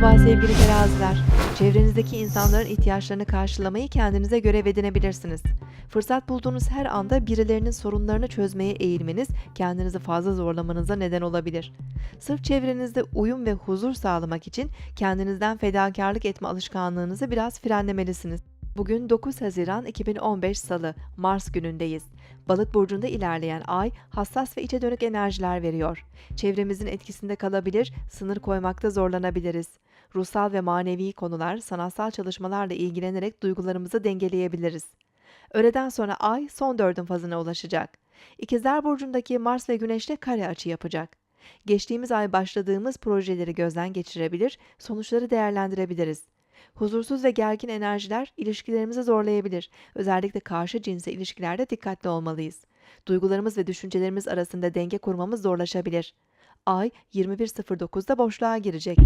Merhaba sevgili teraziler. Çevrenizdeki insanların ihtiyaçlarını karşılamayı kendinize görev edinebilirsiniz. Fırsat bulduğunuz her anda birilerinin sorunlarını çözmeye eğilmeniz kendinizi fazla zorlamanıza neden olabilir. Sırf çevrenizde uyum ve huzur sağlamak için kendinizden fedakarlık etme alışkanlığınızı biraz frenlemelisiniz. Bugün 9 Haziran 2015 Salı, Mars günündeyiz. Balık burcunda ilerleyen ay hassas ve içe dönük enerjiler veriyor. Çevremizin etkisinde kalabilir, sınır koymakta zorlanabiliriz. Ruhsal ve manevi konular, sanatsal çalışmalarla ilgilenerek duygularımızı dengeleyebiliriz. Öğleden sonra ay son dördün fazına ulaşacak. İkizler Burcu'ndaki Mars ve Güneş'le kare açı yapacak. Geçtiğimiz ay başladığımız projeleri gözden geçirebilir, sonuçları değerlendirebiliriz. Huzursuz ve gergin enerjiler ilişkilerimizi zorlayabilir. Özellikle karşı cinse ilişkilerde dikkatli olmalıyız. Duygularımız ve düşüncelerimiz arasında denge kurmamız zorlaşabilir. Ay 21.09'da boşluğa girecek.